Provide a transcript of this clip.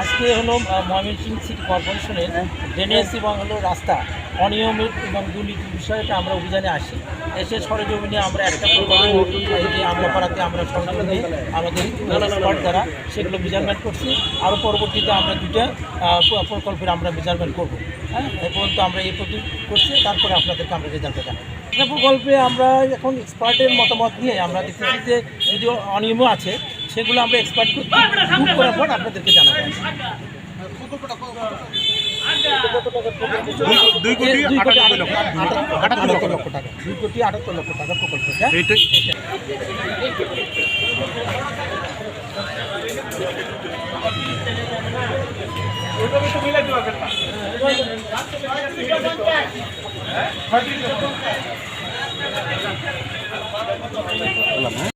আজকে হলো ময়মনসিং ময়মনসিংহ সিটি কর্পোরেশনের ড্রেনেজ এবং হলো রাস্তা। অনিয়মিত এবং দুর্নীতির বিষয়টা আমরা অভিযানে আসি। এসে সরজমিনে আমরা একটা যে আমলাপাড়াতে আমরা সরজমিনে আমাদের স্পট দ্বারা সেগুলো মেজারমেন্ট করছি। আরও পরবর্তীতে আমরা দুটো প্রকল্পের আমরা মেজারমেন্ট করব। হ্যাঁ? এই পর্যন্ত আমরা এই প্রতি করছি। তারপরে আপনাদেরকে আমরা রেজাল্টটা জানাব এটা প্রকল্পে আমরা এখন এক্সপার্টের মতামত নিয়ে আমরা দেখতেছি যে যদি অনিয়ম আছে, সেগুলো আমরা এক্সপার্ট করার পর আপনাদেরকে জানাব। দুই কোটি। আটাত্তর লক্ষ টাকা দুই কোটি আটাত্তর লক্ষ টাকা প্রকল্প। এইটাই